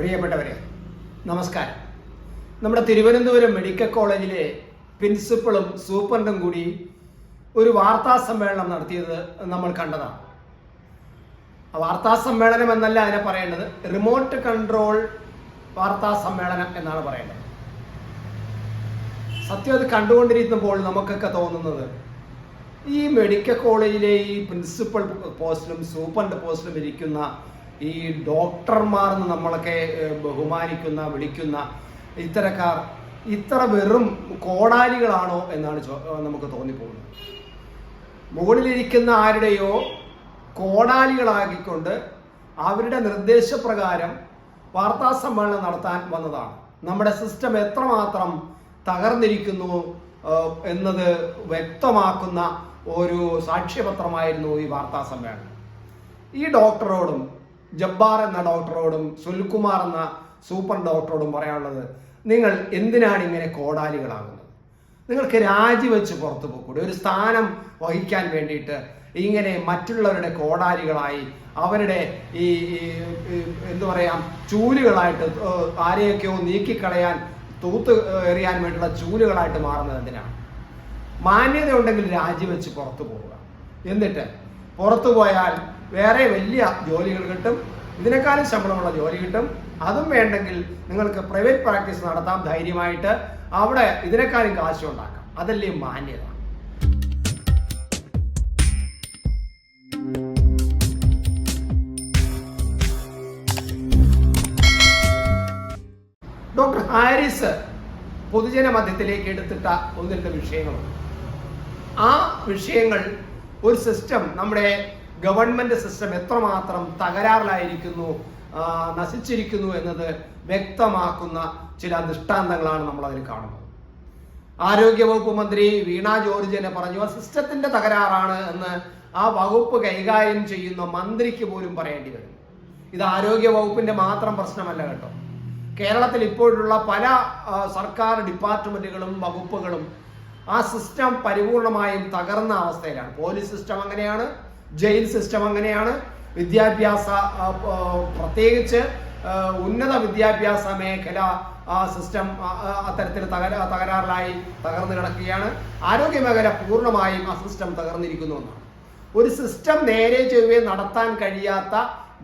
പ്രിയപ്പെട്ടവരെ നമസ്കാരം. നമ്മുടെ തിരുവനന്തപുരം മെഡിക്കൽ കോളേജിലെ പ്രിൻസിപ്പളും സൂപ്രണ്ടും കൂടി ഒരു വാർത്താ സമ്മേളനം നടത്തിയത് നമ്മൾ കണ്ടതാണ്. വാർത്താ സമ്മേളനം എന്നല്ല അതിനെ പറയേണ്ടത് റിമോട്ട് കൺട്രോൾ വാർത്താ സമ്മേളനം എന്നാണ് പറയേണ്ടത്. സത്യം അത് കണ്ടുകൊണ്ടിരിക്കുമ്പോൾ നമുക്കൊക്കെ തോന്നുന്നത് ഈ മെഡിക്കൽ കോളേജിലെ ഈ പ്രിൻസിപ്പൽ പോസ്റ്റിലും സൂപ്രണ്ട് പോസ്റ്റിലും ഇരിക്കുന്ന ഈ ഡോക്ടർമാർ നമ്മളൊക്കെ ബഹുമാനിക്കുന്ന വിളിക്കുന്ന ഇത്തരക്കാർ ഇത്ര വെറും കോടാലികളാണോ എന്നാണ് നമുക്ക് തോന്നിപ്പോകുന്നത്. മുകളിലിരിക്കുന്ന ആരുടെയോ കോടാലികളാക്കിക്കൊണ്ട് അവരുടെ നിർദ്ദേശപ്രകാരം വാർത്താ സമ്മേളനം നടത്താൻ വന്നതാണ്. നമ്മുടെ സിസ്റ്റം എത്രമാത്രം തകർന്നിരിക്കുന്നു എന്നത് വ്യക്തമാക്കുന്ന ഒരു സാക്ഷ്യപത്രമായിരുന്നു ഈ വാർത്താ സമ്മേളനം. ഈ ഡോക്ടറോടും ജബ്ബാർ എന്ന ഡോക്ടറോടും സുൽകുമാർ എന്ന സൂപ്പർ ഡോക്ടറോടും പറയാനുള്ളത് നിങ്ങൾ എന്തിനാണ് ഇങ്ങനെ കോടാലികളാകുന്നത്? നിങ്ങൾക്ക് രാജിവെച്ച് പുറത്തു പോകൂടെ ഒരു സ്ഥാനം വഹിക്കാൻ വേണ്ടിയിട്ട് ഇങ്ങനെ മറ്റുള്ളവരുടെ കോടാലികളായി അവരുടെ ഈ എന്തു പറയാം ചൂലുകളായിട്ട് ആരെയൊക്കെയോ നീക്കിക്കളയാൻ തൂത്ത് എറിയാൻ വേണ്ടിയുള്ള ചൂലുകളായിട്ട് മാറുന്നത് എന്തിനാണ്? മാന്യത ഉണ്ടെങ്കിൽ രാജിവെച്ച് പുറത്തു പോവുക. എന്നിട്ട് പുറത്തു പോയാൽ വേറെ വലിയ ജോലികൾ കിട്ടും. ഇതിനേക്കാളും ശമ്പളമുള്ള ജോലി കിട്ടും. അതും വേണ്ടെങ്കിൽ നിങ്ങൾക്ക് പ്രൈവറ്റ് പ്രാക്ടീസ് നടത്താം ധൈര്യമായിട്ട് അവിടെ ഇതിനേക്കാളും കാശ് ഉണ്ടാക്കാം. അതല്ലേ മാന്യത. ഡോക്ടർ ഹാരിസ് പൊതുജന മധ്യത്തിലേക്ക് എടുത്തിട്ട ഒന്ന് വിഷയങ്ങളുണ്ട്. ആ വിഷയങ്ങൾ ഒരു സിസ്റ്റം നമ്മുടെ ഗവൺമെന്റ് സിസ്റ്റം എത്രമാത്രം തകരാറിലായിരിക്കുന്നു നശിച്ചിരിക്കുന്നു എന്നത് വ്യക്തമാക്കുന്ന ചില ദൃഷ്ടാന്തങ്ങളാണ് നമ്മൾ അതിൽ കാണുന്നത്. ആരോഗ്യവകുപ്പ് മന്ത്രി വീണ ജോർജ് തന്നെ പറഞ്ഞു സിസ്റ്റത്തിന്റെ തകരാറാണ് എന്ന് ആ വകുപ്പ് കൈകാര്യം ചെയ്യുന്ന മന്ത്രിക്ക് പോലും പറയേണ്ടി വരും. ഇത് ആരോഗ്യ വകുപ്പിന്റെ മാത്രം പ്രശ്നമല്ല കേട്ടോ. കേരളത്തിൽ ഇപ്പോഴുള്ള പല സർക്കാർ ഡിപ്പാർട്ട്മെന്റുകളും വകുപ്പുകളും ആ സിസ്റ്റം പരിപൂർണമായും തകർന്ന അവസ്ഥയിലാണ്. പോലീസ് സിസ്റ്റം അങ്ങനെയാണ് ജയിൽ സിസ്റ്റം അങ്ങനെയാണ്. വിദ്യാഭ്യാസ പ്രത്യേകിച്ച് ഉന്നത വിദ്യാഭ്യാസ മേഖല സിസ്റ്റം അത്തരത്തിൽ തകര തകരാറിലായി തകർന്നു കിടക്കുകയാണ്. ആരോഗ്യ മേഖല പൂർണമായും ആ സിസ്റ്റം തകർന്നിരിക്കുന്നു എന്നാണ്. ഒരു സിസ്റ്റം നേരെ ചൊവ്വെ നടത്താൻ കഴിയാത്ത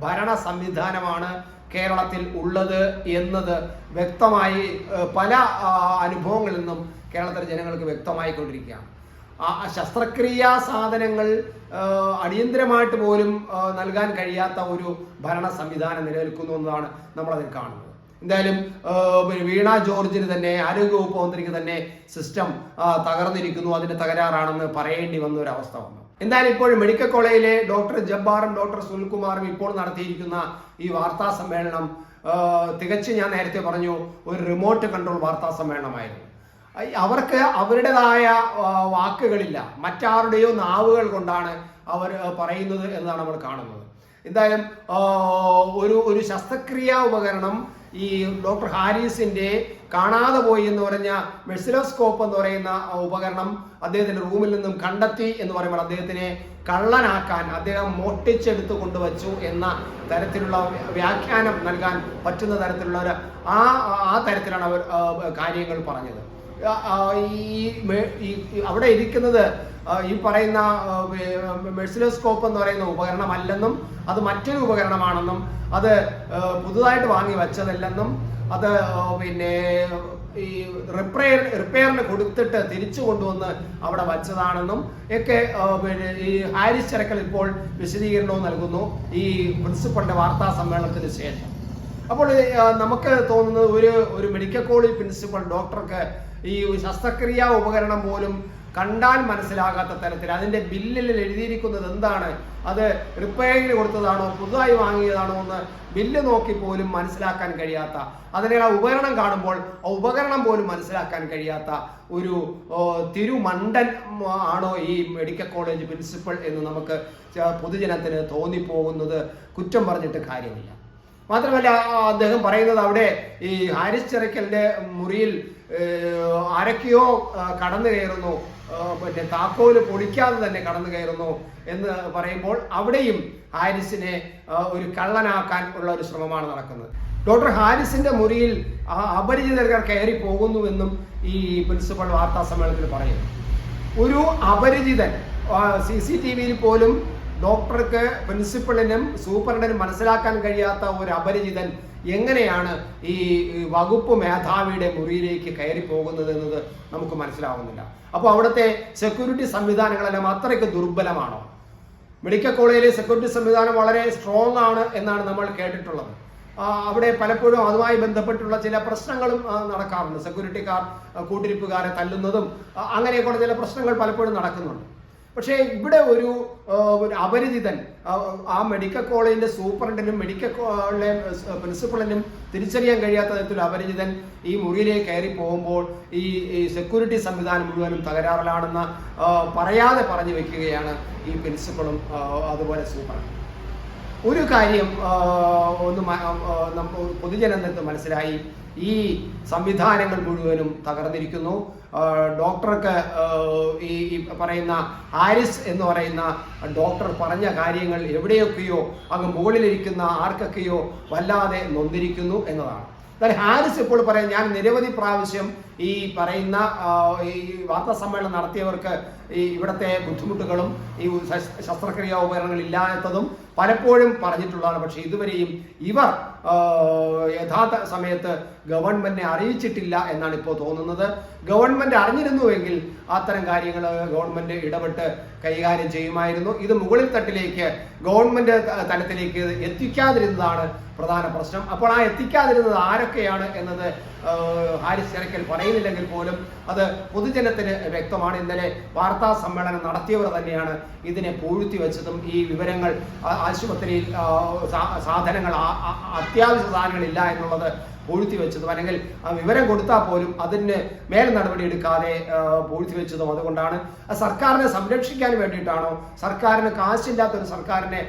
ഭരണ സംവിധാനമാണ് കേരളത്തിൽ ഉള്ളത് എന്നത് വ്യക്തമായി പല അനുഭവങ്ങളിൽ നിന്നും കേരളത്തിലെ ജനങ്ങൾക്ക് വ്യക്തമായിക്കൊണ്ടിരിക്കുകയാണ്. ശസ്ത്രക്രിയാ സാധനങ്ങൾ അടിയന്തരമായിട്ട് പോലും നൽകാൻ കഴിയാത്ത ഒരു ഭരണ സംവിധാനം നിലനിൽക്കുന്നു എന്നതാണ് നമ്മളതിൽ കാണുന്നത്. എന്തായാലും വീണ ജോർജിന് തന്നെ ആരോഗ്യവകുപ്പ് മന്ത്രിക്ക് തന്നെ സിസ്റ്റം തകർന്നിരിക്കുന്നു. അതിന്റെ തകരാറാണെന്ന് പറയേണ്ടി വന്ന ഒരു അവസ്ഥ വന്നു. എന്തായാലും ഇപ്പോൾ മെഡിക്കൽ കോളേജിലെ ഡോക്ടർ ജബ്ബാറും ഡോക്ടർ സുനിൽകുമാറും ഇപ്പോൾ നടത്തിയിരിക്കുന്ന ഈ വാർത്താ സമ്മേളനം തികച്ച് ഞാൻ നേരത്തെ പറഞ്ഞു ഒരു റിമോട്ട് കൺട്രോൾ വാർത്താ സമ്മേളനമായിരുന്നു. അവർക്ക് അവരുടേതായ വാക്കുകളില്ല. മറ്റാരുടെയോ നാവുകൾ കൊണ്ടാണ് അവർ പറയുന്നത് എന്നാണ് നമ്മൾ കാണുന്നത്. എന്തായാലും ഒരു ഒരു ശസ്ത്രക്രിയാ ഉപകരണം ഈ ഡോക്ടർ ഹാരിസിന്റെ കാണാതെ പോയി എന്ന് പറഞ്ഞ മെഴ്സിലോസ്കോപ്പ് എന്ന് പറയുന്ന ഉപകരണം അദ്ദേഹത്തിന്റെ റൂമിൽ നിന്നും കണ്ടെത്തി എന്ന് പറയുമ്പോൾ അദ്ദേഹത്തിനെ കള്ളനാക്കാൻ അദ്ദേഹം മോട്ടിച്ചെടുത്ത് കൊണ്ടുവച്ചു എന്ന തരത്തിലുള്ള വ്യാഖ്യാനം നൽകാൻ പറ്റുന്ന തരത്തിലുള്ള ആ ആ തരത്തിലാണ് അവർ കാര്യങ്ങൾ പറഞ്ഞത്. ഈ അവിടെ ഇരിക്കുന്നത് ഈ പറയുന്ന മെഴ്സിലോസ്കോപ്പ് എന്ന് പറയുന്ന ഉപകരണമല്ലെന്നും അത് മറ്റൊരു ഉപകരണമാണെന്നും അത് പുതുതായിട്ട് വാങ്ങി വച്ചതല്ലെന്നും അത് പിന്നെ ഈ റിപ്പയർ റിപ്പയറിന് കൊടുത്തിട്ട് തിരിച്ചു കൊണ്ടുവന്ന് അവിടെ വച്ചതാണെന്നും ഒക്കെ ഈ ഹാരിസ് ചരക്കൽ ഇപ്പോൾ വിശദീകരണവും നൽകുന്നു ഈ പ്രിൻസിപ്പളിന്റെ വാർത്താ സമ്മേളനത്തിന് ശേഷം. അപ്പോൾ നമുക്ക് തോന്നുന്നത് ഒരു ഒരു മെഡിക്കൽ കോളേജ് പ്രിൻസിപ്പൽ ഡോക്ടർക്ക് ഈ ശസ്ത്രക്രിയാ ഉപകരണം പോലും കണ്ടാൽ മനസ്സിലാകാത്ത തരത്തിൽ അതിന്റെ ബില്ലിൽ എഴുതിയിരിക്കുന്നത് എന്താണ്? അത് റിപ്പയറിംഗിന് കൊടുത്തതാണോ പുതുതായി വാങ്ങിയതാണോ എന്ന് ബില്ല് നോക്കി പോലും മനസ്സിലാക്കാൻ കഴിയാത്ത അതിനെ ആ ഉപകരണം കാണുമ്പോൾ ആ ഉപകരണം പോലും മനസ്സിലാക്കാൻ കഴിയാത്ത ഒരു തിരുമണ്ടൻ ആണോ ഈ മെഡിക്കൽ കോളേജ് പ്രിൻസിപ്പൾ എന്ന് നമുക്ക് പൊതുജനത്തിന് തോന്നിപ്പോകുന്നത് കുറ്റം പറഞ്ഞിട്ട് കാര്യമില്ല. മാത്രമല്ല അദ്ദേഹം പറയുന്നത് അവിടെ ഈ ഹാരിസ് ചിറക്കലിന്റെ മുറിയിൽ ആരൊക്കെയോ കടന്നു കയറുന്നു. പിന്നെ താക്കോൽ പൊളിക്കാതെ തന്നെ കടന്നു കയറുന്നു എന്ന് പറയുമ്പോൾ അവിടെയും ഹാരിസിനെ ഒരു കള്ളനാക്കാൻ ഉള്ള ഒരു ശ്രമമാണ് നടക്കുന്നത്. ഡോക്ടർ ഹാരിസിന്റെ മുറിയിൽ അപരിചിതർ കയറി പോകുന്നുവെന്നും ഈ പ്രിൻസിപ്പൽ വാർത്താ സമ്മേളനത്തിൽ പറയുന്നു. ഒരു അപരിചിതൻ സി സി ടി വിയിൽ പോലും ഡോക്ടർക്ക് പ്രിൻസിപ്പളിനും സൂപ്രണ്ടിനും മനസ്സിലാക്കാൻ കഴിയാത്ത ഒരു അപരിചിതൻ എങ്ങനെയാണ് ഈ വകുപ്പ് മേധാവിയുടെ മുറിയിലേക്ക് കയറി പോകുന്നത് എന്നത് നമുക്ക് മനസ്സിലാവുന്നില്ല. അപ്പോൾ അവിടുത്തെ സെക്യൂരിറ്റി സംവിധാനങ്ങളെല്ലാം അത്രയ്ക്ക് ദുർബലമാണോ? മെഡിക്കൽ കോളേജിലെ സെക്യൂരിറ്റി സംവിധാനം വളരെ സ്ട്രോങ് ആണ് എന്നാണ് നമ്മൾ കേട്ടിട്ടുള്ളത്. അവിടെ പലപ്പോഴും അതുമായി ബന്ധപ്പെട്ടുള്ള ചില പ്രശ്നങ്ങളും നടക്കാറുണ്ട്. സെക്യൂരിറ്റിക്കാർ കൂട്ടിരിപ്പുകാരെ തല്ലുന്നതും അങ്ങനെയൊക്കെയുള്ള ചില പ്രശ്നങ്ങൾ പലപ്പോഴും നടക്കുന്നുണ്ട്. പക്ഷേ ഇവിടെ ഒരു അപരിചിതൻ ആ, മെഡിക്കൽ കോളേജിന്റെ സൂപ്രണ്ടിനും മെഡിക്കൽ കോളേജിലെ പ്രിൻസിപ്പളിനും തിരിച്ചറിയാൻ കഴിയാത്ത തരത്തിൽ അപരിചിതൻ ഈ മുറിയിലേക്ക് കയറി പോകുമ്പോൾ ഈ സെക്യൂരിറ്റി സംവിധാനം മുഴുവനും തകരാറിലാണെന്ന് പറയാതെ പറഞ്ഞു വെക്കുകയാണ് ഈ പ്രിൻസിപ്പളും അതുപോലെ സൂപ്രണ്ടും ഒരു കാര്യം ഒന്ന് പൊതുജനങ്ങൾക്ക് മനസ്സിലായി. ഈ സംവിധാനങ്ങൾ മുഴുവനും തകർന്നിരിക്കുന്നു. ഡോക്ടർക്ക് ഈ പറയുന്ന ഹാരിസ് എന്ന് പറയുന്ന ഡോക്ടർ പറഞ്ഞ കാര്യങ്ങൾ എവിടെയൊക്കെയോ അങ്ങ് മുകളിലിരിക്കുന്ന ആർക്കൊക്കെയോ വല്ലാതെ നൊന്തിരിക്കുന്നു എന്നതാണ്. ഹാരിസ് ഇപ്പോൾ പറയാം ഞാൻ നിരവധി പ്രാവശ്യം ഈ പറയുന്ന ഈ വാർത്താ സമ്മേളനം നടത്തിയവർക്ക് ഈ ഇവിടുത്തെ ബുദ്ധിമുട്ടുകളും ഈ ശസ്- ശസ്ത്രക്രിയാ ഉപകരണങ്ങൾ ഇല്ലാത്തതും പലപ്പോഴും പറഞ്ഞിട്ടുള്ളതാണ്. പക്ഷേ ഇതുവരെയും ഇവർ യഥാർത്ഥ സമയത്ത് ഗവൺമെന്റിനെ അറിയിച്ചിട്ടില്ല എന്നാണ് ഇപ്പോൾ തോന്നുന്നത്. ഗവൺമെന്റ് അറിഞ്ഞിരുന്നുവെങ്കിൽ അത്തരം കാര്യങ്ങൾ ഗവൺമെന്റ് ഇടപെട്ട് കൈകാര്യം ചെയ്യുമായിരുന്നു. ഇത് മുകളിൽ തട്ടിലേക്ക് ഗവൺമെന്റ് തലത്തിലേക്ക് എത്തിക്കാതിരുന്നതാണ് പ്രധാന പ്രശ്നം. അപ്പോൾ ആ എത്തിക്കാതിരുന്നത് ആരൊക്കെയാണ് എന്നത് ഹാരിസ് ചെറക്കൽ പറയുന്നില്ലെങ്കിൽ പോലും അത് പൊതുജനത്തിന് വ്യക്തമാണ്. ഇന്നലെ വാർത്താ സമ്മേളനം നടത്തിയവർ തന്നെയാണ് ഇതിനെ പൂഴ്ത്തി വെച്ചതും ഈ വിവരങ്ങൾ ആശുപത്രിയിൽ സാധനങ്ങൾ അത്യാവശ്യ സാധനങ്ങളില്ല എന്നുള്ളത് പൂഴ്ത്തി വെച്ചതും അല്ലെങ്കിൽ ആ വിവരം കൊടുത്താൽ പോലും അതിന് മേൽ നടപടി എടുക്കാതെ പൂഴ്ത്തി വെച്ചതും അതുകൊണ്ടാണ്. സർക്കാരിനെ സംരക്ഷിക്കാൻ വേണ്ടിയിട്ടാണോ? സർക്കാരിന് കാശില്ലാത്ത ഒരു സർക്കാരിനെ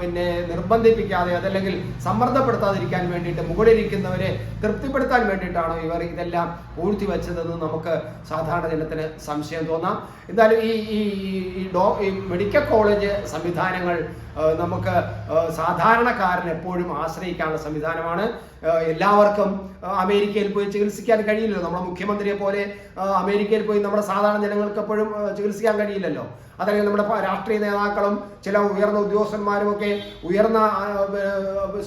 പിന്നെ നിർബന്ധിപ്പിക്കാതെ അതല്ലെങ്കിൽ സമ്മർദ്ദപ്പെടുത്താതിരിക്കാൻ വേണ്ടിയിട്ട് മുകളിലിരിക്കുന്നവരെ തൃപ്തിപ്പെടുത്താൻ വേണ്ടിയിട്ടാണോ ഇവർ ഇതെല്ലാം പൂഴ്ത്തി വെച്ചതെന്ന് നമുക്ക് സാധാരണ ജനത്തിന് സംശയം തോന്നാം. എന്തായാലും ഈ ഈ ഡോ ഈ മെഡിക്കൽ കോളേജ് സംവിധാനങ്ങൾ നമുക്ക് സാധാരണക്കാരൻ എപ്പോഴും ആശ്രയിക്കാനുള്ള സംവിധാനമാണ്. എല്ലാവർക്കും അമേരിക്കയിൽ പോയി ചികിത്സിക്കാൻ കഴിയില്ലല്ലോ. നമ്മുടെ മുഖ്യമന്ത്രിയെ പോലെ അമേരിക്കയിൽ പോയി നമ്മുടെ സാധാരണ ജനങ്ങൾക്ക് എപ്പോഴും ചികിത്സിക്കാൻ കഴിയില്ലല്ലോ. അതല്ലെങ്കിൽ നമ്മുടെ രാഷ്ട്രീയ നേതാക്കളും ചില ഉയർന്ന ഉദ്യോഗസ്ഥന്മാരും ഒക്കെ ഉയർന്ന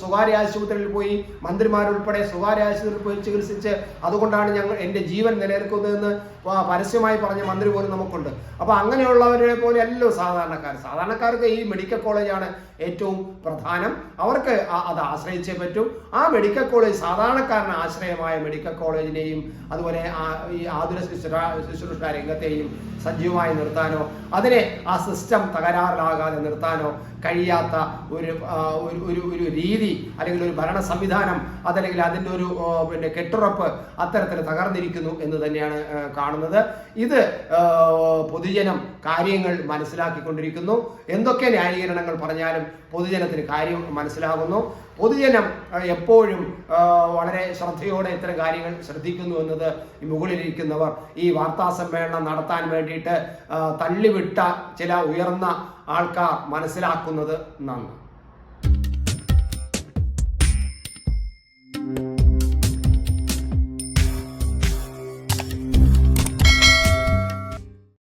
സ്വകാര്യ ആശുപത്രിയിൽ പോയി മന്ത്രിമാരുൾപ്പെടെ സ്വകാര്യ ആശുപത്രിയിൽ പോയി ചികിത്സിച്ച് അതുകൊണ്ടാണ് ഞങ്ങൾ എന്റെ ജീവൻ നിലനിൽക്കുന്നതെന്ന് പരസ്യമായി പറഞ്ഞ മന്ത്രി പോലും നമുക്കുണ്ട്. അപ്പോൾ അങ്ങനെയുള്ളവരെ പോലെ അല്ലല്ലോ സാധാരണക്കാർ. സാധാരണക്കാർക്ക് ഈ മെഡിക്കൽ കോളേജാണ് ഏറ്റവും പ്രധാനം. അവർക്ക് അത് ആശ്രയിച്ചേ പറ്റൂ. ആ മെഡിക്കൽ കോളേജ് സാധാരണക്കാരന് ആശ്രയമായ മെഡിക്കൽ കോളേജിനെയും അതുപോലെ ഈ ആതുര ശുശ്രൂഷ ശുശ്രൂഷ രംഗത്തെയും സജീവമായി നിർത്താനോ അതിനെ ആ സിസ്റ്റം തകരാറിലാകാതെ നിർത്താനോ കഴിയാത്ത ഒരു ഒരു- ഒരു രീതി അല്ലെങ്കിൽ ഒരു ഭരണ സംവിധാനം അതല്ലെങ്കിൽ അതിന്റെ ഒരു പിന്നെ കെട്ടുറപ്പ് അത്തരത്തിൽ തകർന്നിരിക്കുന്നു എന്ന് തന്നെയാണ് കാണുന്നത്. ഇത് പൊതുജനം കാര്യങ്ങൾ മനസ്സിലാക്കിക്കൊണ്ടിരിക്കുന്നു. എന്തൊക്കെ ന്യായീകരണങ്ങൾ പറഞ്ഞാലും പൊതുജനത്തിന് കാര്യം മനസ്സിലാകുന്നു. പൊതുജനം എപ്പോഴും വളരെ ശ്രദ്ധയോടെ ഇത്തരം കാര്യങ്ങൾ ശ്രദ്ധിക്കുന്നു എന്നത് ഈ മുകളിലിരിക്കുന്നവർ. ഈ വാർത്താ സമ്മേളനം നടത്താൻ വേണ്ടിയിട്ട് തള്ളിവിട്ട ചില ഉയർന്ന ആൾക്കാർ മനസ്സിലാക്കുന്നത് നന്ന്.